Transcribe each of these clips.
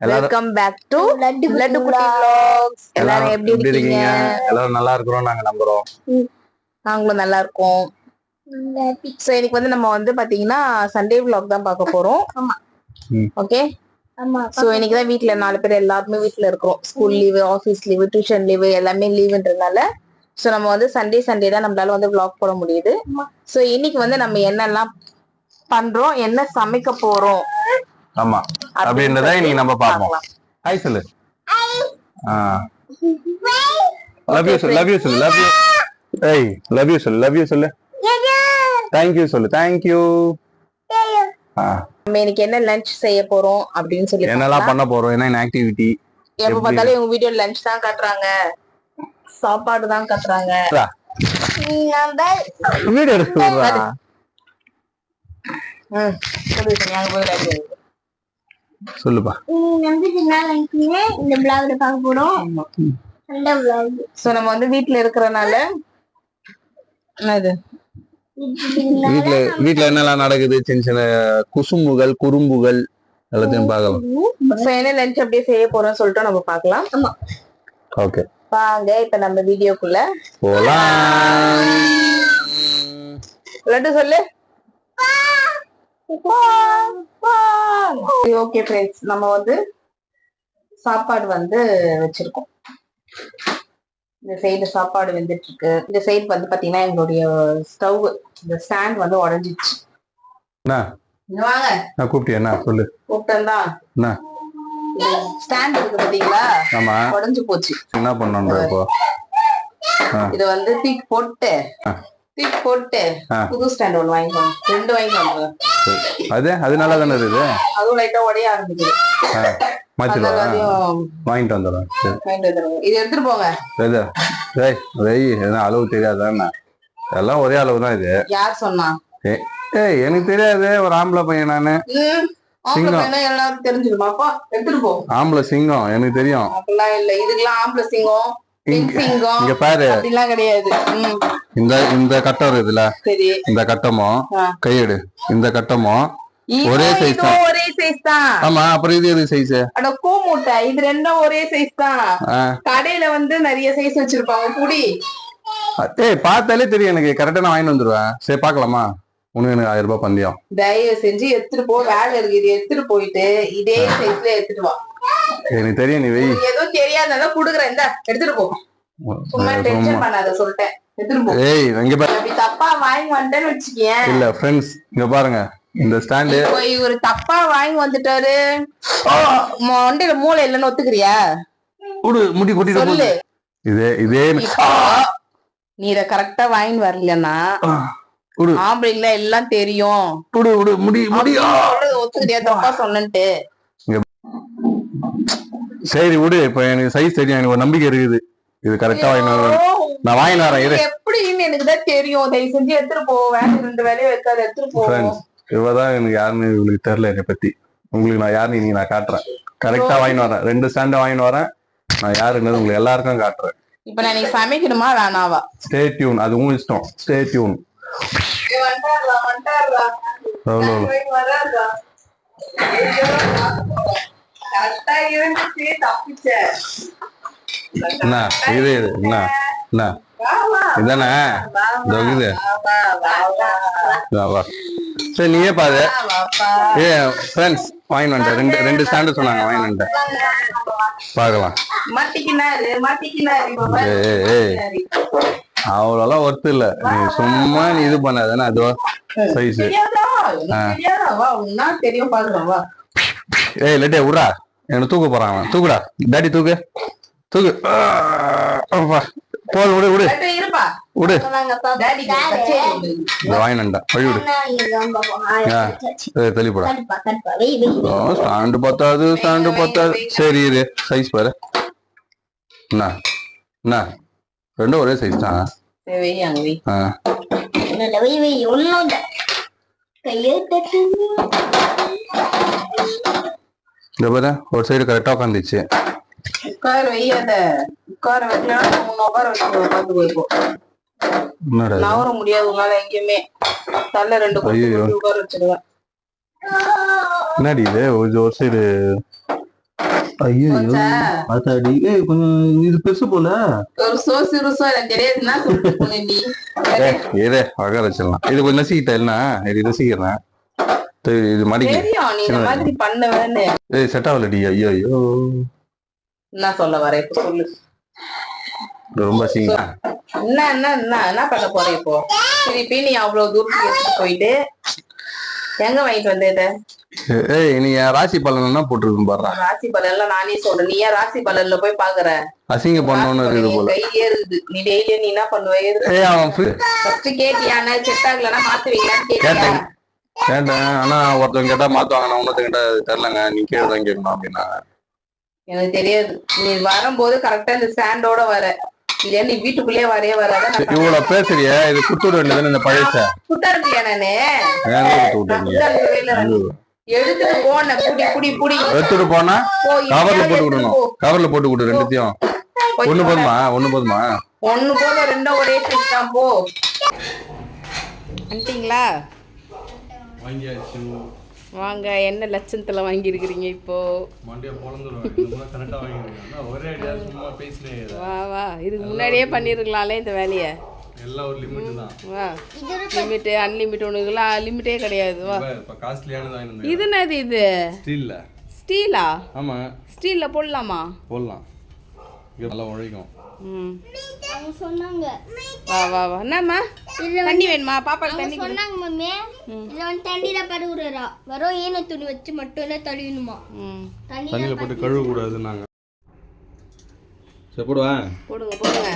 Welcome back to Laddu Laddu Kutty vlogs. எல்லாரும் எப்படி இருக்கீங்க? எல்லாரும் நல்லா இருக்கிறோம் நாங்க நம்புறோம். நாங்களும் நல்லா இருக்கோம். சோ இன்னைக்கு வந்து நம்ம வந்து பாத்தீங்கன்னா சண்டே vlog தான் பார்க்க போறோம். ஆமா. ஓகே ஆமா சோ இன்னைக்கு தான் வீட்ல நாலு பேர் எல்லாருமே வீட்ல இருக்கிறோம். School leave office leave tuition leave எல்லாமே லீவுன்றதுனால சோ நம்ம வந்து சண்டே சண்டே தான் நம்மளால வந்து vlog போட முடியுது. சோ இன்னைக்கு வந்து நம்ம என்னெல்லாம் பண்றோம் என்ன சமைக்க போறோம்? ஆமா. அப்படின்றத இன்னைக்கு நம்ம பார்ப்போம். ஹாய் சொல்லு. லவ் யூ சொல்லு லவ் யூ சொல்லு லவ் யூ ஏய் லவ் யூ சொல்லு லவ் யூ சொல்லு. தேங்க் யூ சொல்லு தேங்க் யூ நம்ம இன்னைக்கு என்ன லஞ்ச் செய்ய போறோம் அப்படின்னு சொல்லி என்னெல்லாம் பண்ண போறோம்? என்ன ஆக்டிவிட்டி எப்ப? பார்த்தாலும் இவங்க வீடியோ லஞ்ச் தான் காட்டுறாங்க. சாப்பாடு தான் காட்டுறாங்க. வீடியோ எடுத்து சொல்லுப்பா. இந்த பிளாக்ல பார்க்க போறோம். பிளாக் சோ நம்ம வந்து வீட்ல இருக்கறனால என்னது? வீட்ல வீட்ல என்னெல்லாம் நடக்குது? சின்ன சின்ன குசும்புகள் குறும்புகள் எல்லாத்தையும் பார்க்கலாம். சோ என்ன லஞ்ச் அப்படியே செய்ய போறோம்னு சொல்லிட்டு நம்ம பார்க்கலாம். ஓகே. வாங்க இப்ப நம்ம வீடியோக்குள்ள. போலாம். லட்டு சொல்லு. ஓகே ஃப்ரெண்ட்ஸ் நம்ம வந்து சாப்பாடு வந்து வச்சிருக்கோம். இந்த சைடு சாப்பாடு வெந்துட்டு இருக்கு இந்த சைடு வந்து பாத்தீங்கன்னா எங்களுடைய ஸ்டவ் இந்த ஸ்டாண்ட் வந்து உடஞ்சிச்சு. வாங்க. நான் கூப்பிட்டியா? சொல்லு. கூப்பிட்டா என்ன ஸ்டாண்ட் இருக்கு பாத்தீங்களா? ஆமா. உடஞ்சு போச்சு. என்ன பண்ணணும் இப்போ? இத வந்து தூக்கி போட்டு. தூக்கி போட்டு. புது ஸ்டாண்ட் ஒண்ணு வாங்கிக்கோங்க. ரெண்டு வாங்கிக்கோங்க. அது? அது நல்லா தானே இருக்குது? அதுவும் லைட்டா உடைய ஆரம்பிக்குது. மாத்திடுவா? வாங்கிட்டு வந்துருங்க இது எடுத்துட்டு போங்க. எது ஏய் வெய் என்ன அளவு தெரியாதானே எல்லாம் ஒரே அளவு தான் இது. யார் சொன்னா? ஏய் எனக்கு தெரியாது. ஒரு ஆம்பளை பையன் நானு. சிங்கம். பையனா எல்லாரும் தெரிஞ்சிருமாப்பா எடுத்துட்டு போ. ஆம்பளை சிங்கம் எனக்கு தெரியும். அப்படிலாம் இல்ல. இதுக்கெல்லாம் ஆம்பளை சிங்கம். இங்க பாரு. கிடையாது. இந்த இந்த கட்டம் இருக்குதுல சரி. இந்த கட்டமும். கையெடு. இந்த கட்டமும் ஒரே இதுவும் தான். ஒரே சைஸ் தான். ஆமா அப்புறம் இது எது சைஸ் அட கூமுட்டை. இது ரெண்டும் ஒரே சைஸ் தான். கடையில வந்து நிறைய சைஸ் வச்சிருப்பாங்க. புடி. ஏய் பார்த்தாலே தெரியும் எனக்கு. கரெக்டா நான் வாங்கிட்டு வந்துருவேன். சரி பார்க்கலாமா? உனக்கு எனக்கு ஆயிரம் ரூபாய் பந்தயம். தயவு செஞ்சு எடுத்துட்டு போ. வேலை இருக்கு இது எடுத்துட்டு போயிட்டு இதே சைஸ்ல எடுத்துட்டு வா. எனக்கு தெரியும் நீ வெய் எதுவும் தெரியாதனால குடுக்குறேன். இந்த எடுத்துட்டு போ. சும்மா டென்ஷன் பண்ணாத சொல்லிட்டேன். ஏய் இங்க பாரு தப்பா வாங்கி வந்துட்டேன்னு வச்சுக்கேன். இல்ல இங்க பாருங்க. இந்த ஸ்டாண்டு இவரு தப்பா வாங்கி வந்துட்டாரு. மண்டையில மூளை இல்லைன்னு ஒத்துக்கிறியா? உடு முடி கொட்டிட்டு இதே இதே நீ இத கரெக்டா வாங்கி வரலன்னா உடு ஆம்பளைங்கள எல்லாம் தெரியும். உடு முடி முடி ஒத்துக்கிறியா? தப்பா சொன்னன்ட்டு. சரி விடு இப்ப எனக்கு சைஸ் தெரியும் எனக்கு ஒரு நம்பிக்கை இருக்குது. இது கரெக்டா வாங்கிட்டு வரேன் நான் வாங்கிட்டு வரேன் இரு. இது எப்படின்னு எனக்கு தான் தெரியும். தயவு செஞ்சு எடுத்துட்டு போ. வேலை ரெண்டு வேலையை வைக்காத எடுத்துட்டு போ. ஃப்ரெண்ட்ஸ் இவதான் எனக்கு யாருன்னு இவங்களுக்கு தெரியல என்னை பத்தி. உங்களுக்கு நான் யாருன்னு இன்னைக்கு நான் காட்டுறேன். கரெக்டா வாங்கிட்டு வரேன். ரெண்டு ஸ்டாண்டை வாங்கிட்டு வரேன். நான் யாருன்றது உங்களுக்கு எல்லாருக்கும் காட்டுறேன். இப்ப நான் நீ சமைக்கணுமா? வேணாவா? ஸ்டே டியூன் அது உங்க இஷ்டம். Stay tune. அவ்வளோ இது இது என்ன. இதானே? இதோ. சரி நீயே பாரு. ஏ ஃப்ரெண்ட்ஸ் வாங்கிட்டு வந்துட்டேன் ரெண்டு ரெண்டு ஸ்டாண்டு சொன்னாங்க வாங்கிட்டு வந்துட்டேன் பார்க்கலாம். அவ்வளோலாம் ஒர்த்து இல்ல. நீ சும்மா நீ இது பண்ணாதானே அதுவா சைஸ் தெரியும் ஏய் லட்டே விட்றா என்ன தூக்க போறான் அவன். தூக்குடா. டாடி தூக்கு. தூக்கு. போதும் விடு விடு. விடு. வந்துட்டேன் வழி விடு. தெளிப்படா ஸ்டாண்டு பத்தாது ஸ்டாண்டு பத்தாது சரி இரு. சைஸ் பாரு. என்ன என்ன ரெண்டும் ஒரே சைஸ் தான். ஆ. இந்த பாரு ஒரு சைடு கரெக்டா உட்காந்துச்சு உட்கார வையாத உட்கார வைக்கலாம் முன்ன உட்கார வச்சு உட்காந்து போயிருக்கோம்? நவர முடியாது உங்களால எங்கேயுமே தள்ள ரெண்டு உட்கார வச்சிருவேன் என்னடி இது ஒரு சைடு ஐயோ? அதாடி ஏய் கொஞ்சம் இது பெருசு போல. ஒரு சோ சிறுசோ எனக்கு தெரியாதுன்னா சொல்லிட்டு போனேன் நீ. ஏதே அழகா வச்சிடலாம். இது கொஞ்சம் நசிக்கிட்ட இல்லைன்னா இது நசிக்கிறேன் இது மடிக்கு தெரியும் நீ இந்த மாதிரி பண்ணுவேன்னு. ஏய் செட் ஆகலடி. ஐயோ ஐயோ என்ன சொல்ல வர இப்ப சொல்லு. ரொம்ப சீங்க என்ன என்ன என்ன என்ன பண்ண போற இப்போ? திருப்பி நீ அவ்வளவு தூரத்துக்கு போயிட்டு எங்க வாங்கிட்டு வந்த இத? ஏய் நீ ராசி பலன் என்ன போட்டிருக்கும் பாடுறா ராசி பலன் நானே சொல்றேன். நீ ஏன் ராசி பலன்ல போய் பாக்குற? அசிங்க பண்ணணும்னு இருக்குது போல. இருக்குது. நீ டெய்லி நீ என்ன பண்ணுவ? ஏய் அவன் ஃபர்ஸ்ட் கேட்டியான செட் ஆகலன்னா மாத்துவீங்களான்னு கேட்டேன். கேட்டேன். ஆனா ஒருத்தவங்க கேட்டா மாத்துவாங்க நான் இன்னொருத்தங்க கேட்டா தெரியலங்க. நீ கீழே தான் கேட்கணும் அப்படின்னா. எனக்கு தெரியாது. நீ வரும்போது கரெக்டா இந்த ஸ்டாண்டோட வர. இல்லையா நீ வீட்டுக்குள்ளேயே வரவே வராத. இவ்வளவு பேசுறிய. இது குடுத்துட வேண்டியதுன்னு இந்த பழைய ஏன் குடுத்து நான் எடுத்துட்டு போன புடி புடி புடி எடுத்துட்டு போனா கவர்ல போட்டு விடணும். கவர்ல போட்டு விடு ரெண்டுத்தையும். ஒண்ணு. போதுமா? ஒண்ணு போதுமா? ஒண்ணு போல ரெண்டோ ஒரே தான் போ. வந்துட்டீங்களா? வாங்க என்ன லட்சத்துல இப்போ? ஐடியா சும்மா பேசினே வா வா. இதுக்கு முன்னாடியே பண்ணிருக்கலாம்ல இந்த வேலையை. எல்லாம் ஒரு லிமிட் தான். வா. லிமிட்டு அன்லிமிட் ஒன்றுக்கெல்லாம் லிமிட்டே கிடையாது. வா. இப்ப காஸ்ட்லியானது வாங்கினது இது என்னது இது? ஸ்டீல்ல ஸ்டீலா ஆமா. ஸ்டீலில் போடலாமா? போடலாம். இது நல்லா உழைக்கும். அவங்க சொன்னாங்க. வா வா வா. என்னம்மா? தண்ணி வேணுமா? பாப்பாக்கு தண்ணி. சொன்னாங்க மம்மி இதுல வந்து தண்ணியில வெறும் ஈன துணி வச்சு மட்டும் தான் தழுவினுமா? தண்ணியில போட்டு கழுவ கூடாதுன்னாங்க சரி போடுவேன் போடுங்க போடுங்க.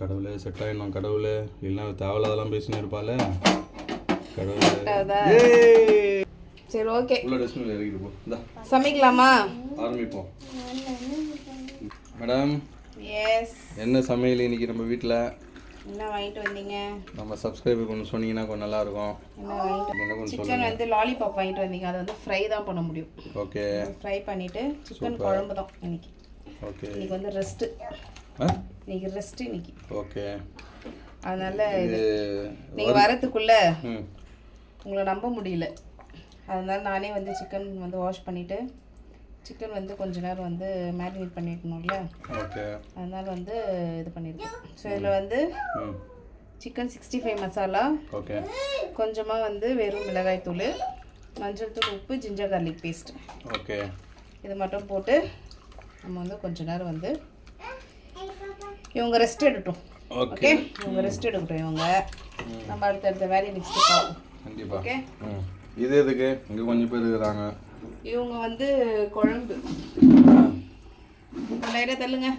கடவுளே செட் ஆயிடணும் கடவுளே. இல்லைன்னா தேவையில்லாதெல்லாம் பேசினு இருப்பாளே. கடவுளே. சரி ஓகே. உள்ள டஸ்ட்பின்ல இறக்கிட்டு போ. இந்தா. சமைக்கலாமா? ஆரம்பிப்போம். மேடம் எஸ் என்ன சமையல் இன்னைக்கு நம்ம வீட்டில் என்ன வாங்கிட்டு வந்தீங்க? நம்ம சப்ஸ்கிரைபர் கொஞ்சம் சொன்னீங்கன்னா கொஞ்சம் நல்லா இருக்கும் என்ன வாங்கிட்டு சிக்கன் வந்து லாலிபாப் வாங்கிட்டு வந்தீங்க. அதை வந்து ஃப்ரை தான் பண்ண முடியும். ஓகே ஃப்ரை பண்ணிட்டு சிக்கன் குழம்பு தான் இன்னைக்கு. ஓகே இன்னைக்கு வந்து ரெஸ்ட்டு ஆ? இன்னைக்கு ரெஸ்ட் இன்னைக்கு. ஓகே. அதனால இது நீங்க வரதுக்குள்ள ம். உங்களை நம்ப முடியல. அதனால நானே வந்து சிக்கன் வந்து வாஷ் பண்ணிட்டு சிக்கன் வந்து கொஞ்ச நேரம் வந்து மேரினேட் பண்ணிருக்கணும்ல. ஓகே. அதனால வந்து இது பண்ணியிருக்கேன் ஸோ இதில் வந்து chicken sixty five masala okay. கொஞ்சமாக வந்து வெறும் மிளகாய் தூள் மஞ்சள் தூள் உப்பு ஜிஞ்சர் கார்லிக் பேஸ்ட் ஓகே. இது மட்டும் போட்டு நம்ம வந்து கொஞ்ச நேரம் வந்து இவங்க ரெஸ்ட் எடுக்கட்டும். ஓகே இவங்க ரெஸ்ட் எடுக்கட்டும் இவங்க. நம்ம அடுத்தடுத்த வேலையை நெக்ஸ்ட் பார்ப்போம். கண்டிப்பா. ஓகே இது எதுக்கு? இங்கே கொஞ்சம் பேர் இருக்கிறாங்க. இவங்க வந்து குழம்பு. லைட்டாக தள்ளுங்க.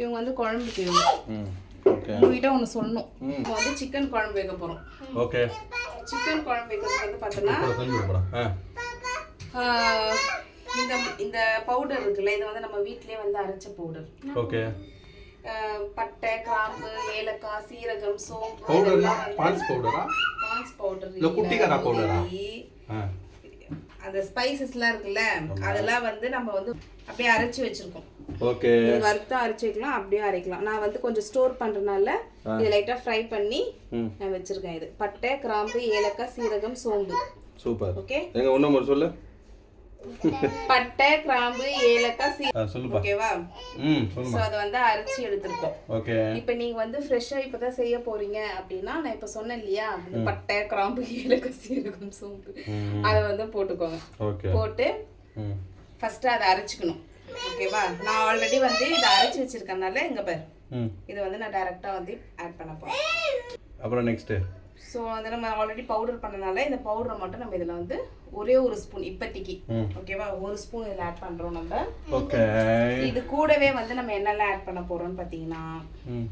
இவங்க வந்து குழம்புக்கு இவங்க. ம். ஓகே உங்ககிட்ட ஒன்று சொல்லணும். இப்போ வந்து சிக்கன் குழம்பு வைக்க போகிறோம் ஓகே சிக்கன் குழம்பு வைக்கிறது வந்து பார்த்தோன்னா இந்த இந்த பவுடர் இருக்குல்ல இது வந்து நம்ம வீட்டிலேயே வந்து அரைச்ச பவுடர் ஓகே. பட்டை கிராம்பு ஏலக்காய் சீரகம் சோம்பு பவுடர்னா பான்ஸ் பவுடரா பான்ஸ் பவுடர் இல்ல குட்டிக்காரா powder-ஆ? ஆ? அந்த ஸ்பைசஸ்லாம் இருக்குல்ல அதெல்லாம் வந்து நம்ம வந்து அப்படியே அரைச்சு வச்சிருக்கோம். ஓகே. வறுத்து அரைச்சு வைக்கலாம் அப்படியே அரைக்கலாம். நான் வந்து கொஞ்சம் ஸ்டோர் பண்றதுனால இது லைட்டா ஃப்ரை பண்ணி நான் வச்சிருக்கேன் இது. பட்டை கிராம்பு ஏலக்காய் சீரகம் சோம்பு. சூப்பர். ஓகே? எங்க ஒரு சொல்லு. பட்டை கிராம்பு ஏலக்காய் சீ சொல்லுப்பா. ஓகேவா? ம் சொல்லுமா. அதை வந்து அரைச்சி எடுத்திருக்கோம். ஓகே. இப்போ நீங்க வந்து ஃப்ரெஷ்ஷா இப்பதான் செய்ய போறீங்க அப்படின்னா நான் இப்போ சொன்னேன் இல்லையா? பட்டை கிராம்பு ஏலக்காய் சீரகம் சோம்பு. அதை வந்து போட்டுக்கோங்க. ஓகே. போட்டு ம். ஃபர்ஸ்ட் அதை அரைச்சிக்கணும். ஓகேவா? நான் ஆல்ரெடி வந்து இதை அரைச்சி வச்சிருக்கனால இங்க பாரு. ம். இதை வந்து நான் டைரக்டா வந்து ஆட் பண்ண போறேன். அப்புறம் நெக்ஸ்ட்டு ஸோ வந்து நம்ம ஆல்ரெடி பவுடர் பண்ணனால இந்த பவுடரை மட்டும் நம்ம இதில் வந்து ஒரே ஒரு ஸ்பூன் இப்போதைக்கு ஓகேவா? ஒரு ஸ்பூன் இதில் ஆட் பண்ணுறோம் நம்ம. ஓகே. இது கூடவே வந்து நம்ம என்னெல்லாம் ஆட் பண்ண போறோம்னு பார்த்தீங்கன்னா ம்.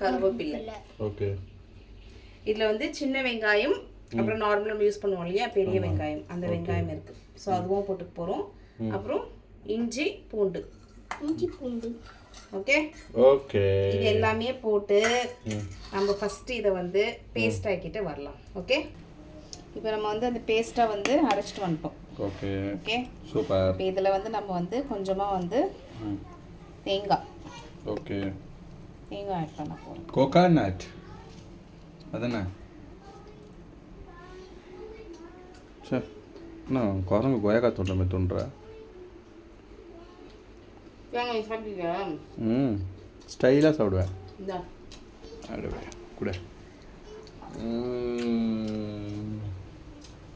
கருவேப்பில்லை. ஓகே. இதில் வந்து சின்ன வெங்காயம் அப்புறம் நார்மலாக நம்ம யூஸ் பண்ணுவோம் இல்லையா? பெரிய வெங்காயம். அந்த வெங்காயம் இருக்கு. ஸோ அதுவும் போட்டுக்க போகிறோம் அப்புறம் இஞ்சி பூண்டு. இஞ்சி பூண்டு. ஓகே? ஓகே. இது எல்லாமே போட்டு நம்ம ஃபர்ஸ்ட் இதை வந்து பேஸ்ட் ஆக்கிட்டு வரலாம். ஓகே? இப்போ நம்ம வந்து அந்த பேஸ்ட்டாக வந்து அரைச்சிட்டு வந்துட்டோம். ஓகே. ஓகே? சூப்பர். இப்போ இதில் வந்து நம்ம வந்து கொஞ்சமாக வந்து ம். தேங்காய். ஓகே. தேங்காய் ஆட் பண்ண போகிறோம் கோகானட் அதானே சே என்ன குரங்கு கொயக்கா தோன்ற மாதிரி தோன்ற? ம். ஸ்டைலாக சாப்பிடுவேன் சாப்பிடுவேன். கூட. ம்.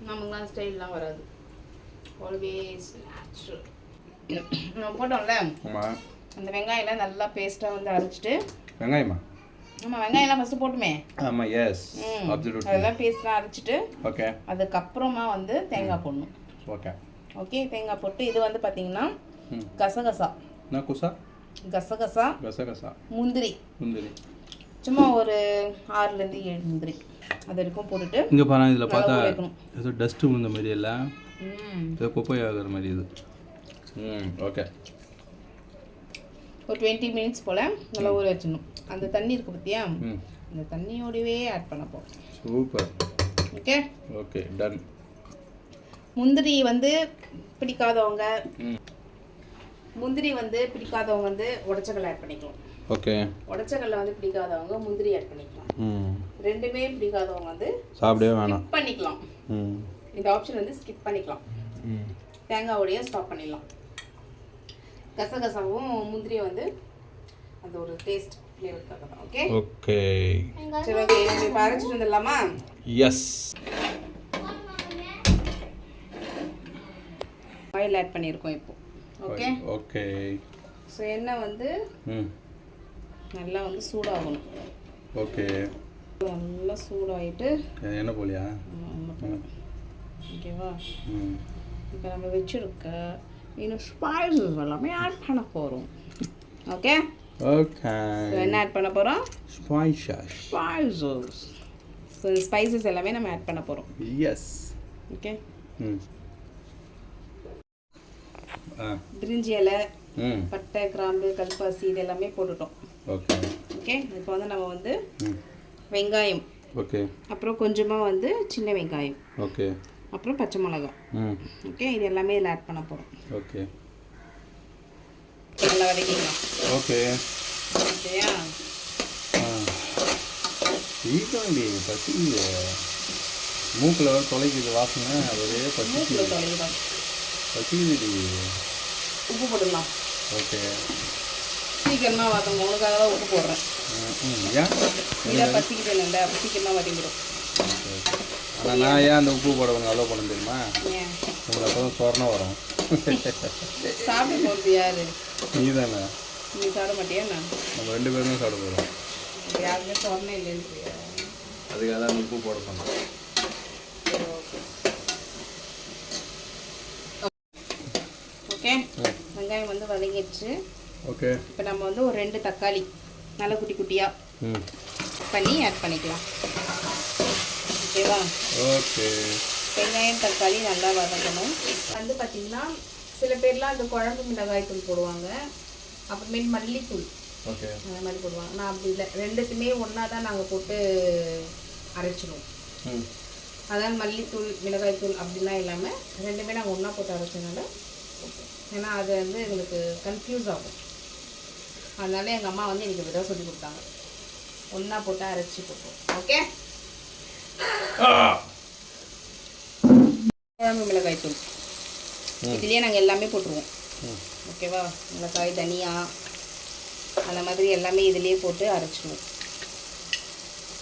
நமக்குலாம் ஸ்டைல்லாம் வராது. ஆல்வேஸ் நேச்சுரல் நம்ம போட்டோம்ல? ஆமாம் அந்த வெங்காயம்லாம் நல்லா பேஸ்ட்டாக வந்து அரைச்சிட்டு வெங்காயமா? நம்ம வெங்காயம்லாம் ஃபஸ்ட்டு போட்டுமே. ஆமாம் எஸ் அதெல்லாம் பேஸ்ட்லாம் அரைச்சிட்டு ஓகே அதுக்கப்புறமா வந்து தேங்காய் போடணும். ஓகே ஓகே தேங்காய் போட்டு இது வந்து பார்த்தீங்கன்னா கசகசா. என்ன குசா? கசகசா கசகசா. முந்திரி. முந்திரி. சும்மா ஒரு ஆறுலேருந்து ஏழு முந்திரி. அது வரைக்கும் போட்டுட்டு இங்கே பாரு இதில் பார்த்தா ஏதோ டஸ்ட்டு விழுந்த மாதிரி இல்லை. ம். ஏதோ குப்பை ஆகிற மாதிரி இது. ம் ஓகே ஒரு டுவெண்ட்டி மினிட்ஸ் போல் நல்லா ஊற வச்சிடணும். அந்த தண்ணி இருக்குது பார்த்தியா அந்த தண்ணியோடவே ஆட் பண்ண போகிறோம் சூப்பர் ஓகே ஓகே டன் முந்திரி வந்து பிடிக்காதவங்க ம். முந்திரி வந்து பிடிக்காதவங்க வந்து உடச்சக்கல்ல ஆட் பண்ணிக்கலாம். ஓகே. உடச்சக்கல்ல வந்து பிடிக்காதவங்க முந்திரி ஆட் பண்ணிக்கலாம். ம். ரெண்டுமே பிடிக்காதவங்க வந்து சாப்பிடவே வேணாம். ஸ்கிப் பண்ணிக்கலாம் இந்த ஆப்ஷன் வந்து ஸ்கிப் பண்ணிக்கலாம். தேங்காவோடைய ஸ்டாப் பண்ணிடலாம். கசகசாவும் முந்திரியும் வந்து அந்த ஒரு டேஸ்ட் ஃப்ளேவருக்காக தான் ஓகே ஓகே. சரி ஓகே நம்ம இப்போ அரைச்சிட்டு வந்துடலாமா? எஸ் ஆயில் ஆட் பண்ணியிருக்கோம் இப்போ. ஓகே ஓகே ஸோ எண்ணெய் வந்து ம். நல்லா வந்து சூடாகணும். ஓகே. நல்லா சூடாகிட்டு என்ன போலியா ஓகேவா? இப்போ நம்ம வச்சுருக்க இன்னும் ஸ்பைசஸ் எல்லாமே ஆட் பண்ண போகிறோம் ஓகே? ஓகே. என்ன ஆட் பண்ண போகிறோம் ஸ்பைசஸ் ஸ்பைசஸ் ஸோ ஸ்பைசஸ் எல்லாமே நம்ம ஆட் பண்ண போகிறோம் எஸ் ஓகே? ம். பிரிஞ்சி இலை பட்டை கிராம்பு கல்பாசி இது எல்லாமே போட்டுட்டோம். ஓகே ஓகே இப்போ வந்து நம்ம வந்து வெங்காயம். ஓகே அப்புறம் கொஞ்சமாக வந்து சின்ன வெங்காயம். ஓகே அப்புறம் பச்சை மிளகாய். ம். ஓகே இது எல்லாமே இதில் ஆட் பண்ண போகிறோம் ஓகே நல்லா வதக்கிக்கலாம் ஓகே ஓகேயா ஈக்காண்டி பசி மூக்கில் தொலைக்குது வாசனை ஒரே பசி தொலைவிடும் பசிக்குது உப்பு போட்டுடலாம் ஓகே சீக்கிரமாக வதங்க உனக்காக தான் உப்பு போடுறேன். இதை பசிக்கிட்டு இல்லை அப்போ சீக்கிரமாக வதங்கிடும். ஆனால் நான் ஏன் அந்த உப்பு போட கொஞ்சம் அலோவ் பண்ண தெரியுமா? உங்களுக்கு அப்போ தான் சொரணம் வரும். சாப்பிட போகிறது யாரு? நீ தானே நீ சாப்பிட மாட்டியா நான் நம்ம ரெண்டு பேருமே சாப்பிட போகிறோம் யாருமே சொன்னே இல்லைன்னு அதுக்காக தான் உப்பு போட சொன்னேன் ஓகே. வெங்காயம் வந்து வதங்கிடுச்சு. ஓகே. இப்போ நம்ம வந்து ஒரு ரெண்டு தக்காளி நல்லா குட்டி குட்டியாக ம். பண்ணி ஆட் பண்ணிக்கலாம். ஓகேவா? ஓகே. வெங்காயம் தக்காளி நல்லா வதங்கணும். வந்து பார்த்திங்கன்னா சில பேர்லாம் அந்த குழம்பு மிளகாய் தூள் போடுவாங்க. அப்புறமேட்டு மல்லித்தூள். ஓகே. அந்த மாதிரி போடுவாங்க. நான் அப்படி இல்லை. ரெண்டுத்துமே ஒன்றா தான் நாங்கள் போட்டு அரைச்சிடுவோம் ம். அதான் மல்லித்தூள் மிளகாய்த்தூள் அப்படிலாம் இல்லாமல் ரெண்டுமே நாங்கள் ஒன்றா போட்டு அரைச்சனால ஏன்னா அது வந்து எங்களுக்கு கன்ஃபியூஸ் ஆகும். அதனால எங்கள் அம்மா வந்து எனக்கு தான் சொல்லி கொடுத்தாங்க. ஒன்றா போட்டு அரைச்சி போட்டோம் ஓகே குழம்பு மிளகாய்த்தூள் இதுலேயே நாங்கள் எல்லாமே போட்டுருவோம். ஓகேவா மிளகாய் தனியா அந்த மாதிரி எல்லாமே இதுலேயே போட்டு அரைச்சிடுவோம்.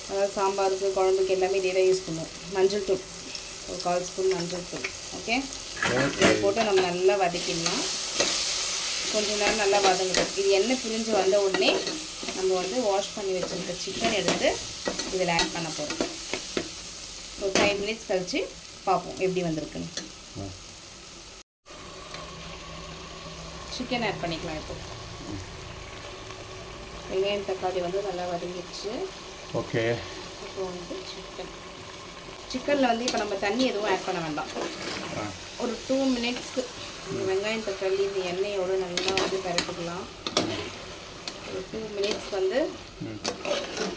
அதாவது சாம்பாருக்கு குழம்புக்கு எல்லாமே இதே தான் யூஸ் பண்ணுவோம். மஞ்சள் தூள். ஒரு கால் ஸ்பூன் மஞ்சள் தூள். ஓகே இதை போட்டு நம்ம நல்லா வதக்கிடலாம். கொஞ்ச நேரம் நல்லா வதங்கட்டும். இது எண்ணெய் பிரிஞ்சு வந்த உடனே நம்ம வந்து வாஷ் பண்ணி வச்சுருக்க சிக்கன் எடுத்து இதில் ஆட் பண்ண போகிறோம் ஒரு ஃபைவ் மினிட்ஸ் கழித்து பார்ப்போம் எப்படி வந்திருக்குன்னு. சிக்கன் ஆட் பண்ணிக்கலாம் இப்போ. வெங்காயம் தக்காளி வந்து நல்லா வதங்கிடுச்சு. ஓகே. இப்போ வந்து சிக்கன் சிக்கனில் வந்து இப்போ நம்ம தண்ணி எதுவும் ஆட் பண்ண வேண்டாம். ஒரு டூ மினிட்ஸ்க்கு இந்த வெங்காயம் தக்காளி இந்த எண்ணெயோடு நல்லா வந்து பரட்டிக்கலாம். ஒரு டூ மினிட்ஸ் வந்து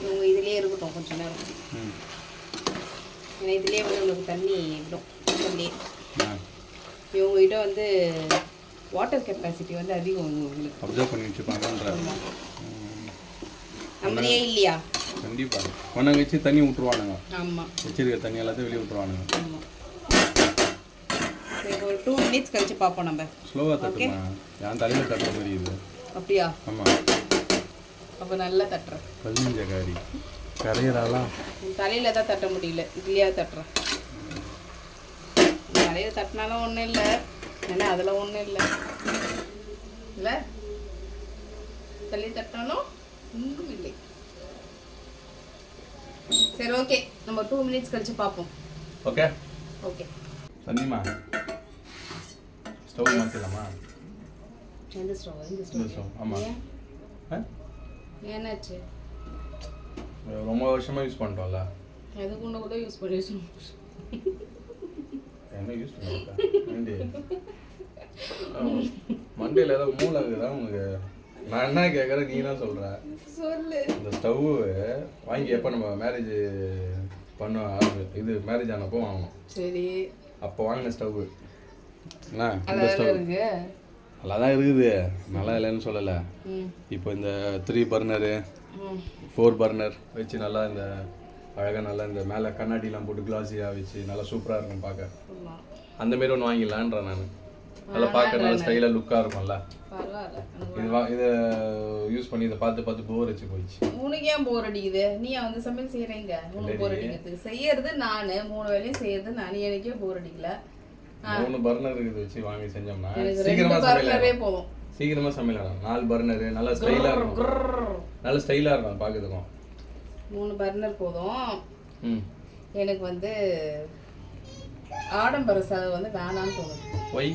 இவங்க இதுலேயே இருக்கட்டும் கொஞ்ச நேரம். ஏன்னா இதுலேயே வந்து உங்களுக்கு தண்ணி விடும் ஆ இவங்ககிட்ட வந்து வாட்டர் கெப்பாசிட்டி வந்து அதிகம் உங்களுக்கு. அப்சர்வ் பண்ணி வச்சுப்பாங்கன்ற நம்புறியே இல்லையா? கண்டிப்பா. கொண்டாங்க வச்சு தண்ணி விட்டுருவானுங்க ஆமாம் வச்சிருக்க தண்ணி எல்லாத்தையும் வெளியே விட்டுருவானுங்க ஆமாம் மினிட்ஸ் கழிச்சு பார்ப்போம் நம்ம. ஸ்லோவாக தட்டுமா? என் தலையில் தட்டுற மாதிரி இது. அப்படியா? ஆமாம் அப்போ நல்லா தட்டுறேன் பதினஞ்ச காரி கரையிறாலாம் உன் தலையில தான் தட்ட முடியல. இதுலயா தட்டுறேன் தலையில தட்டினாலும் ஒன்றும் இல்லை. ஏன்னா அதில் ஒன்றும் இல்லை. இல்லை? தலையில் தட்டினாலும் ஒன்றும் இல்லை. சரி ஓகே நம்ம டூ மினிட்ஸ் கழிச்சு பார்ப்போம். ஓகே ஓகே சந்திமா ஸ்டவ் மாற்றிடலாமா எந்த ஸ்டவ்? இந்த ஸ்டவ்? ஆமாம் ஏன்னாச்சு ரொம்ப வருஷமாக யூஸ் பண்ணிட்டோம்ல எதுக்கு ஒன்று கூட யூஸ் பண்ணி யூஸ் என்ன யூஸ் பண்ணிட்டேன் மண்டையில் ஏதோ மூளை இருக்குதா உங்களுக்கு நான் என்ன கேட்குறேன் நீ தான் சொல்கிற சொல்லு. இந்த ஸ்டவ்வு வாங்கி எப்போ நம்ம மேரேஜ் பண்ண இது மேரேஜ் ஆனப்போ வாங்கினோம் சரி. அப்போ வாங்கின ஸ்டவ்வு என்ன இந்த அதான் ஸ்டவ் இருக்கு நல்லா தான் இருக்குது. நல்லா இல்லைன்னு சொல்லலை. இப்போ இந்த த்ரீ பர்னரு ஃபோர் பர்னர் வச்சு நல்லா இந்த அழகாக நல்லா இந்த மேலே கண்ணாடிலாம் போட்டு கிளாஸியாக வச்சு நல்லா சூப்பராக இருக்கும் பார்க்க. அந்த மாரி ஒன்று வாங்கிடலான்றேன் நான். நல்லா பார்க்க நல்லா ஸ்டைலாக லுக்காக இருக்கும்ல. பரவாயில்ல இது வா இதை யூஸ் பண்ணி இதை பார்த்து பார்த்து போர் வச்சு போயிடுச்சு. உனக்கு ஏன் போர் அடிக்குது? நீ வந்து சமையல் செய்யறீங்க. உனக்கு போர் அடிக்கிறதுக்கு. செய்யறது நானு. மூணு வேலையும் செய்யறது நான். எனக்கே போர் அடிக்கல. மூணு பர்னர் இது வச்சு வாங்கி செஞ்சோம்னா சீக்கிரமா சமையல் போதும். சீக்கிரமா சமையல் நாலு பர்னரு நல்லா ஸ்டைலாக இருக்கும். நல்ல ஸ்டைலாக இருக்கும் பார்க்கறதுக்கும் மூணு பர்னர் போதும். எனக்கு வந்து ஆடம்பர செலவு வந்து வேணாம்னு தோணுது. ஒய்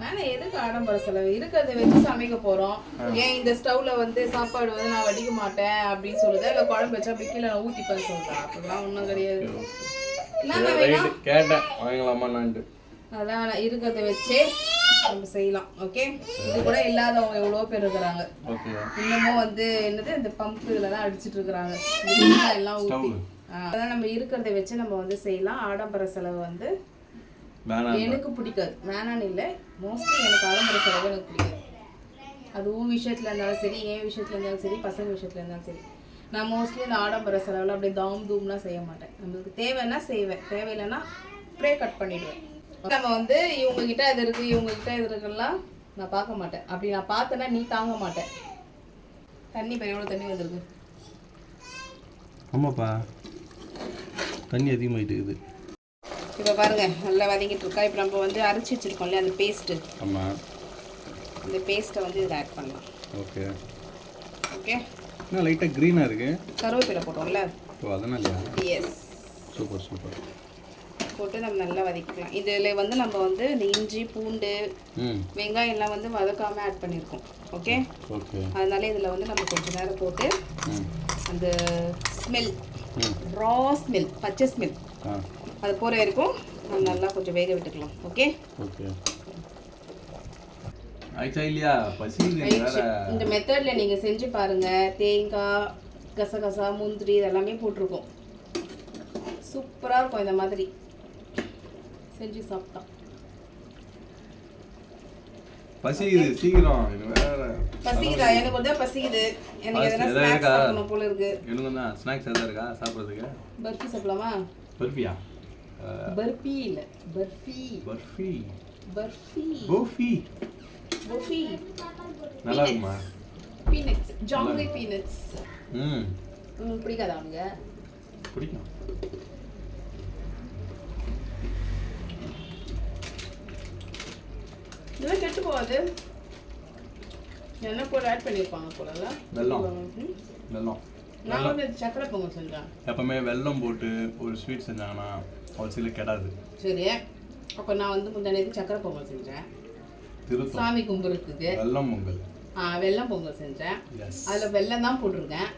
வேணாம் எதுக்கு ஆடம்பர செலவு? இருக்கிறத வச்சு சமைக்க போறோம். ஏன் இந்த ஸ்டவ்ல வந்து சாப்பாடு வந்து நான் வடிக்க மாட்டேன் அப்படின்னு சொல்லுதா? இல்ல குழம்பு வச்சா அப்படி கீழே நான் ஊத்திப்பேன்னு சொல்றா அப்படிலாம் ஒன்றும் கிடையாது. கேட்டேன். வாங்கலாமான்னான்ட்டு அதான் இருக்கிறத வச்சே நம்ம செய்யலாம் ஓகே இது கூட இல்லாதவங்க எவ்வளோ பேர் இருக்கிறாங்க. இன்னமும் வந்து என்னது இந்த பம்ப் இதில் தான் அடிச்சிட்டு இருக்கிறாங்க. எல்லாம் ஊற்றி அதான் நம்ம இருக்கிறத வச்சு நம்ம வந்து செய்யலாம். ஆடம்பர செலவு வந்து எனக்கு பிடிக்காது. வேணான்னு இல்லை. மோஸ்ட்லி எனக்கு ஆடம்பர செலவு எனக்கு பிடிக்காது. அது உன் விஷயத்துல இருந்தாலும் சரி என் விஷயத்துல இருந்தாலும் சரி பசங்க விஷயத்துல இருந்தாலும் சரி. நான் மோஸ்ட்லி இந்த ஆடம்பர செலவில் அப்படியே தாம் தூம்லாம் செய்ய மாட்டேன். நம்மளுக்கு தேவைன்னா செய்வேன். தேவையில்லைன்னா ப்ரே கட் பண்ணிடுவேன். நம்ம வந்து இவங்க கிட்ட இது இருக்கு இவங்க கிட்ட இது இருக்குலாம் நான் பார்க்க மாட்டேன். அப்படி நான் பார்த்தேன்னா நீ தாங்க மாட்டேன். தண்ணி இப்போ எவ்வளோ தண்ணி வந்திருக்கு? ஆமாப்பா. தண்ணி அதிகமாகிட்டு இருக்குது. இப்போ பாருங்க நல்லா வதங்கிட்டு இருக்கா? இப்போ நம்ம வந்து அரைச்சி வச்சிருக்கோம்ல அந்த பேஸ்ட்டு ஆமாம் அந்த பேஸ்ட்டை வந்து இதில் ஆட் பண்ணலாம். ஓகே. ஓகே? என்ன லைட்டாக க்ரீனாக இருக்கு. கருவேப்பிலை போட்டோம்ல? ஓ அதனாலயா? Yes super super. போட்டு நம்ம நல்லா வதக்கிக்கலாம். இதில் வந்து நம்ம வந்து இந்த இஞ்சி பூண்டு ம். வெங்காயம் எல்லாம் வந்து வதக்காமல் ஆட் பண்ணியிருக்கோம் ஓகே ஓகே. அதனால இதில் வந்து நம்ம கொஞ்ச நேரம் போட்டு ம். அந்த ஸ்மெல் ம். ரா ஸ்மெல் பச்சை ஸ்மெல் ஆ. அது போகிற வரைக்கும் நம்ம நல்லா கொஞ்சம் வேக விட்டுக்கலாம். ஓகே. இந்த மெத்தடில் நீங்கள் செஞ்சு பாருங்கள் தேங்காய் கசகசா முந்திரி இதெல்லாமே போட்டிருக்கோம். சூப்பராக இருக்கும் இந்த மாதிரி. செஞ்சு சாப்பிட்டா பசிக்குது சீக்கிரம். பசிக்குதா? எனக்கு தான் பசிக்குது. எனக்கு எதனா ஸ்நாக்ஸ்? சாப்பிடணும் போல இருக்கு. தான். ஸ்நாக்ஸ் எதாவது இருக்கா சாப்பிட்றதுக்கு? பர்ஃபி சாப்பிடலாமா? பர்ஃபியா? பர்ஃபி இல்லை. பர்ஃபி. பர்ஃபி. பர்ஃபி. பர்ஃபி. பர்ஃபி. நல்லா இருக்குமா? பீனட்ஸ் ஜாங்கிரி பீனட்ஸ் ம். பிடிக்காதா அவங்க? பிடிக்கும். இதெல்லாம் கெட்டு போகாது என்ன போல ஆட் பண்ணியிருப்பாங்க போலல வெல்லம். வெல்லம். நான் வந்து சக்கரை பொங்கல் செஞ்சேன். எப்பவுமே வெல்லம் போட்டு ஒரு ஸ்வீட் செஞ்சாங்கன்னா ஒரு சில கெடாது. சரி. அப்போ நான் வந்து முந்தா நேத்து சக்கரை பொங்கல் செஞ்சேன். சாமி கும்பிட்றதுக்கு வெல்லம் பொங்கல். ஆ வெல்லம் பொங்கல் செஞ்சேன். அதில் வெல்லம் தான் போட்டிருக்கேன்.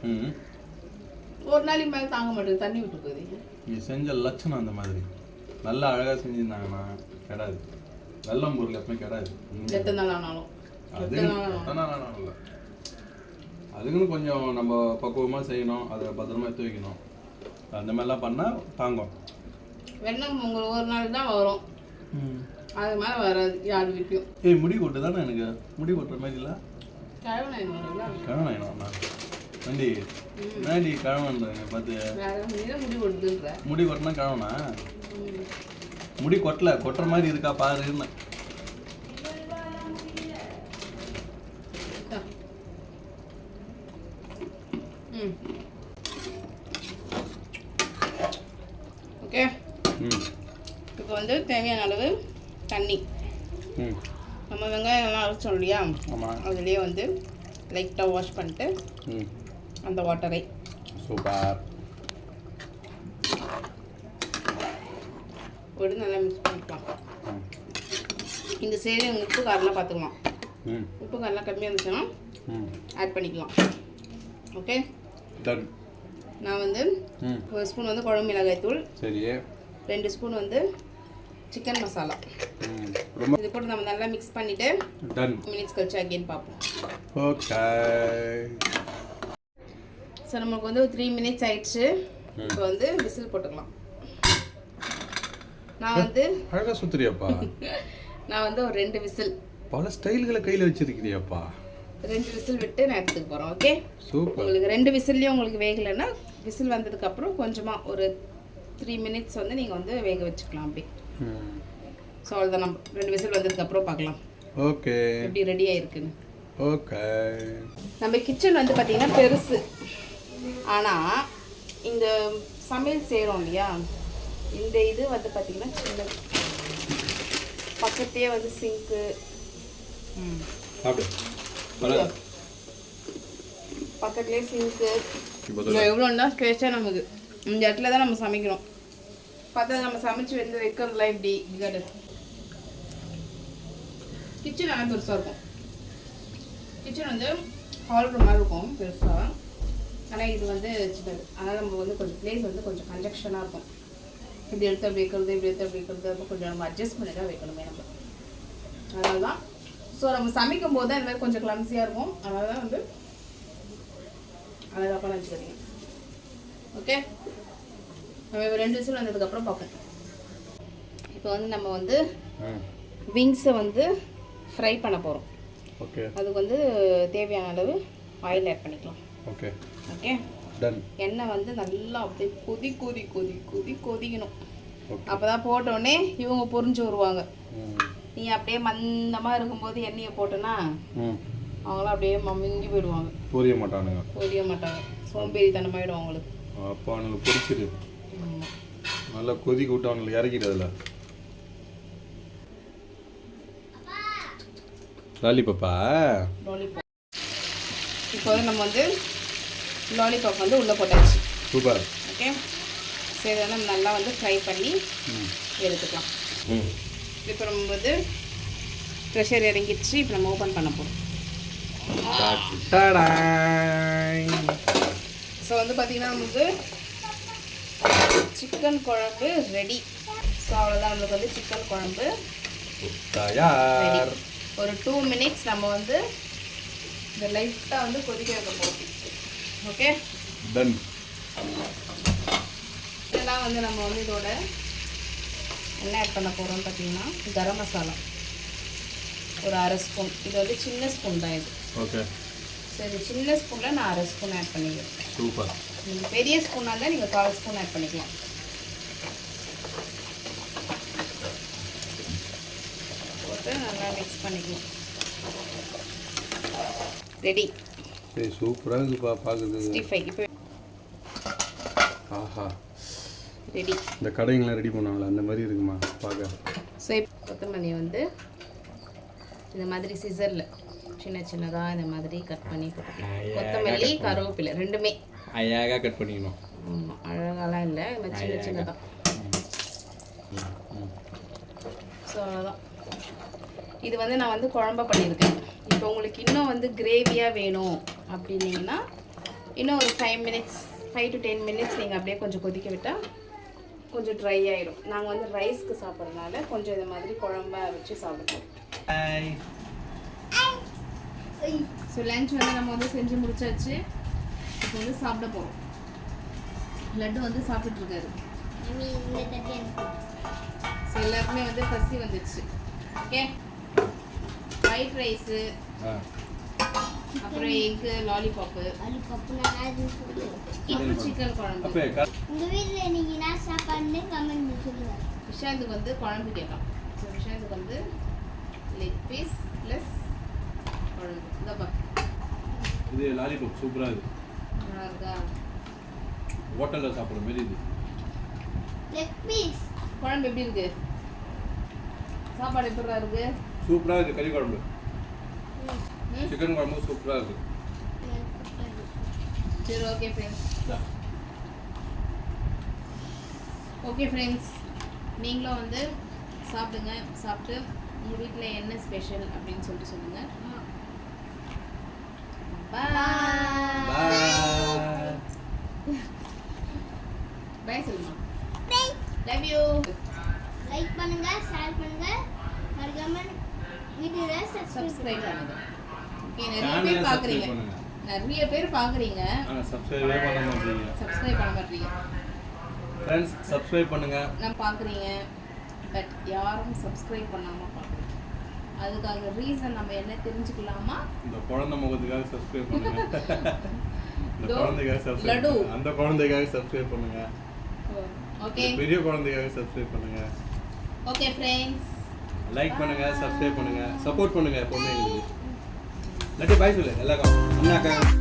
ஒரு நாளைக்கு மேலே தாங்க மாட்டேங்குது. தண்ணி விட்டு போகுது நீ செஞ்ச லட்சணம் அந்த மாதிரி. நல்லா அழகாக செஞ்சுருந்தாங்கன்னா கெடாது. வெல்லம் பொருள் எப்பவுமே கெடாது உண்மையா. எத்தனை நாள் ஆனாலும். அது எத்தனை நாள் ஆனாலும் இல்ல. அதுக்குன்னு கொஞ்சம் நம்ம பக்குவமாக செய்யணும். அதை பத்திரமா எடுத்து வைக்கணும். அந்த மாதிரிலாம் பண்ணால் தாங்கும். வெல்லம் பொங்கல் ஒரு நாள் தான் வரும். அது மேலே வராது யார் வீட்லையும். ஏய் முடி கொட்டு தானே எனக்கு? முடி கொட்டுற மாதிரி இல்லை? கிழவன் நான் வண்டி என்னடி கிழவன்றாங்க பார்த்து முடி கொடுத்துன்ற முடி கொட்டினா கிழவனா முடி கொட்டல கொட்டுற மாதிரி இருக்கா பாருன்னு. ஓகே. இப்போ வந்து தேவையான அளவு தண்ணி. ம். நம்ம வெங்காயம் எல்லாம் அரைச்சோம் இல்லையா? அதுலேயே வந்து லைட்டாக வாஷ் பண்ணிட்டு ம். அந்த வாட்டரை சூப்பர். போட்டு நல்லா மிக்ஸ் பண்ணிக்கலாம். இந்த சைடு உப்பு காரெலாம் பார்த்துக்கலாம் உப்பு காரெலாம் கம்மியாக இருந்துச்சுன்னா ஆட் பண்ணிக்கலாம். ஓகே நான் வந்து ஒரு ஸ்பூன் வந்து குழம்பு மிளகாய் தூள் சரி. ரெண்டு ஸ்பூன் வந்து சிக்கன் மசாலா இது போட்டு நம்ம நல்லா மிக்ஸ் பண்ணிவிட்டு டன் மினிட்ஸ் கழிச்சு அகெயின் பார்ப்போம். ஓகே ஸோ நமக்கு வந்து ஒரு த்ரீ மினிட்ஸ் ஆயிடுச்சு. இப்போ வந்து விசில் போட்டுக்கலாம். நான் வந்து அழகா சுத்துறியாப்பா. நான் வந்து ஒரு ரெண்டு விசில். பல ஸ்டைல்களை கையில் வச்சிருக்கிறியாப்பா. ரெண்டு விசில் விட்டு நான் எடுத்துக்க போகிறோம் ஓகே? சூப்பர். உங்களுக்கு ரெண்டு விசில்லையும் உங்களுக்கு வேகலைன்னா விசில் வந்ததுக்கப்புறம் கொஞ்சமாக ஒரு த்ரீ மினிட்ஸ் வந்து நீங்கள் வந்து வேக வச்சுக்கலாம் அப்படி. ஸோ அவ்வளோதான் நம்ம ரெண்டு விசில் வந்ததுக்கப்புறம் பார்க்கலாம். ஓகே. எப்படி ரெடியாக இருக்குன்னு ஓகே. நம்ம கிச்சன் வந்து பார்த்திங்கன்னா பெருசு. ஆனால் இந்த சமையல் செய்கிறோம் இல்லையா? இந்த இது வந்து பார்த்திங்கன்னா சின்னது பக்கத்தையே வந்து சிங்க்கு பக்கத்துலேயே சிங்க்கு எவ்வளோன்னா ஸ்பேஸாக நமக்கு. இந்த இடத்துல தான் நம்ம சமைக்கிறோம். பார்த்தா நம்ம சமைச்சு வந்து வைக்கிறதுலாம் இப்படி. இப்படி கிச்சன் நல்லா பெருசாக இருக்கும். கிச்சன் வந்து ஹால் ரூம் மாதிரி இருக்கும் பெருசாக ஆனால் இது வந்து சின்னது. அதனால் நம்ம வந்து கொஞ்சம் பிளேஸ் வந்து கொஞ்சம் கன்ஜெக்ஷனாக இருக்கும். இப்படி எடுத்து அப்படி வைக்கிறது இப்படி எடுத்து அப்படி வைக்கிறது அப்போ கொஞ்சம் நம்ம அட்ஜஸ்ட் பண்ணி தான் வைக்கணுமே நம்ம அதனால தான் ஸோ நம்ம சமைக்கும் போது தான் இந்த மாதிரி கொஞ்சம் கிளம்ஸியாக இருக்கும் அதனால தான் வந்து அழகாக வச்சுக்கிறீங்க ஓகே நம்ம இப்போ ரெண்டு விசில் வந்ததுக்கப்புறம் பார்ப்போம் இப்போ வந்து நம்ம வந்து விங்ஸை வந்து ஃப்ரை பண்ண போகிறோம் ஓகே அதுக்கு வந்து தேவையான அளவு ஆயில் ஆட் பண்ணிக்கலாம். ஓகே ஓகே எண்ணெய் வந்து நல்லா அப்படியே கொதி கொதி கொதி கொதி கொதிக்கணும். ஓகே அப்போ தான் போட்டோடனே இவங்க பொரிஞ்சு வருவாங்க. நீ அப்படியே மந்தமாக இருக்கும்போது எண்ணெயை போட்டோன்னா அவங்களாம் அப்படியே மமிங்கி போயிடுவாங்க. புரிய மாட்டானுங்க. பொரிய மாட்டாங்க. சோம்பேறித்தனமாயிடும் அவங்களுக்கு. அப்போ அவனுக்கு பிடிச்சிரு. நல்லா கொதிக்க விட்டு அவனுக்கு இறக்கிடு அதில். லாலிபப்பா. லாலிபாப். இப்போ நம்ம வந்து லாலிபாப் வந்து உள்ளே போட்டாச்சு. சூப்பர். ஓகே சரி நம்ம நல்லா வந்து ஃப்ரை பண்ணி எடுத்துக்கலாம். இப்போ நம்ம வந்து ப்ரெஷர் இறங்கிடுச்சு. இப்போ நம்ம ஓப்பன் பண்ண போகிறோம். ஸோ வந்து பார்த்திங்கன்னா நமக்கு சிக்கன் குழம்பு ரெடி ஸோ அவ்வளோதான் நம்மளுக்கு வந்து சிக்கன் குழம்பு ஒரு டூ மினிட்ஸ் நம்ம வந்து இந்த லைட்டாக வந்து கொதிக்க வைக்க போகிறோம் ஓகே? டன் இதெல்லாம் வந்து நம்ம வந்து இதோட என்ன ஆட் பண்ண போகிறோம்னு பார்த்தீங்கன்னா கரம் மசாலா. ஒரு அரை ஸ்பூன் இது வந்து சின்ன ஸ்பூன் தான் இது. ஓகே சரி சின்ன ஸ்பூனில் நான் அரை ஸ்பூன் ஆட் பண்ணிக்கிறேன். சூப்பர் நீங்கள் பெரிய ஸ்பூனாக இருந்தால் நீங்கள் கால் ஸ்பூன் ஆட் பண்ணிக்கலாம். போட்டு நல்லா மிக்ஸ் பண்ணிக்கலாம். ரெடி சூப்பராக இருக்குப்பா பார்க்குறது ஆஹா. ரெடி இந்த கடைங்களாம் ரெடி பண்ணுவாங்களா அந்த மாதிரி இருக்குமா? பார்க்க ஸோ இப்போ கொத்தமல்லி வந்து இந்த மாதிரி சிசரில் சின்ன சின்னதாக இந்த மாதிரி கட் பண்ணி போட்டுக்கலாம். கொத்தமல்லி கருவேப்பிலை ரெண்டுமே. அழகாக கட் பண்ணிக்கணும். ஆமாம் அழகாலாம் இல்லை சின்ன சின்னதாக ஸோ அவ்வளோதான் இது வந்து நான் வந்து குழம்பா பண்ணியிருக்கேன். இப்போ உங்களுக்கு இன்னும் வந்து கிரேவியாக வேணும். அப்படின்னீங்கன்னா இன்னும் ஒரு five minutes five to ten minutes நீங்கள் அப்படியே கொஞ்சம் கொதிக்க விட்டால் கொஞ்சம் ட்ரை ஆயிடும் நாங்கள் வந்து ரைஸ்க்கு சாப்பிட்றதுனால கொஞ்சம் இந்த மாதிரி குழம்பா வச்சு சாப்பிடுவோம். ஸோ லஞ்ச் வந்து நம்ம வந்து செஞ்சு முடிச்சாச்சு. இப்போ வந்து சாப்பிட போகிறோம் லட்டு வந்து சாப்பிட்டுட்டு இருக்காரு. ஸோ எல்லாருக்குமே வந்து பசி வந்துடுச்சு ஓகே ஒயிட் ரைஸு அப்புறம் எக்கு லாலிபாப்பு இப்போ சிக்கன் குழம்பு. உங்க வீட்ல நீங்க என்ன சாப்பாடுன்னு கமெண்ட் சொல்லுங்க. விஷாந்துக்கு வந்து குழம்பு கேட்கலாம். ஸோ விஷாந்துக்கு வந்து லெக் பீஸ் ப்ளஸ் குழம்பு. இந்தப்பா இது லாலிபாப் சூப்பரா இருக்கு. நல்லா இருக்கா ஹோட்டல்ல சாப்பிடுற மாதிரி இது. லெக் பீஸ் குழம்பு எப்படி இருக்கு? சாப்பாடு எப்படிடா இருக்கு? சூப்பரா இருக்கு கறி குழம்பு? சிக்கன் குழம்பு சூப்பரா இருக்கு சரி ஓகே ஃப்ரெண்ட்ஸ். ஓகே ஃப்ரெண்ட்ஸ் நீங்களும் வந்து சாப்பிடுங்க சாப்பிட்டு உங்கள் வீட்டில் என்ன ஸ்பெஷல் அப்படின்னு சொல்லிட்டு சொல்லுங்கள் பாய் சொல்லுமா? லவ் யூ லைக் பண்ணுங்க ஷேர் பண்ணுங்க. மறக்காம சப்ஸ்கிரைப் சப்ஸ்கிரைப் பண்ணுங்க. ஓகே நிறைய பேர் பண்ணுங்க. நிறைய பேர் பார்க்குறீங்க ஆனா சப்ஸ்கிரைபே பண்ண மாட்டீங்க சப்ஸ்கிரைப் பண்ண மாட்டீங்க. ஃப்ரெண்ட்ஸ் சப்ஸ்கிரைப் பண்ணுங்க. நான் பார்க்குறீங்க பட் யாரும் சப்ஸ்கிரைப் பண்ணாமல் பார்க்குறீங்க அதுக்காக ரீசன் நம்ம என்ன தெரிஞ்சுக்கலாமா? இந்த குழந்தை முகத்துக்காக சப்ஸ்கிரைப் பண்ணுங்க. இந்த குழந்தைக்காக சப்ஸ்கிரைப் அந்த குழந்தைக்காக சப்ஸ்கிரைப் பண்ணுங்க. ஓகே பெரிய குழந்தைக்காக சப்ஸ்கிரைப் பண்ணுங்க. ஓகே ஃப்ரெண்ட்ஸ் லைக் பண்ணுங்க சப்ஸ்கிரைப் பண்ணுங்க. சப்போர்ட் பண்ணுங்க எப்பவுமே எங்களுக்கு இல்லாட்டி பாய் சொல்லு எல்லாருக்கும் அண்ணாக்கா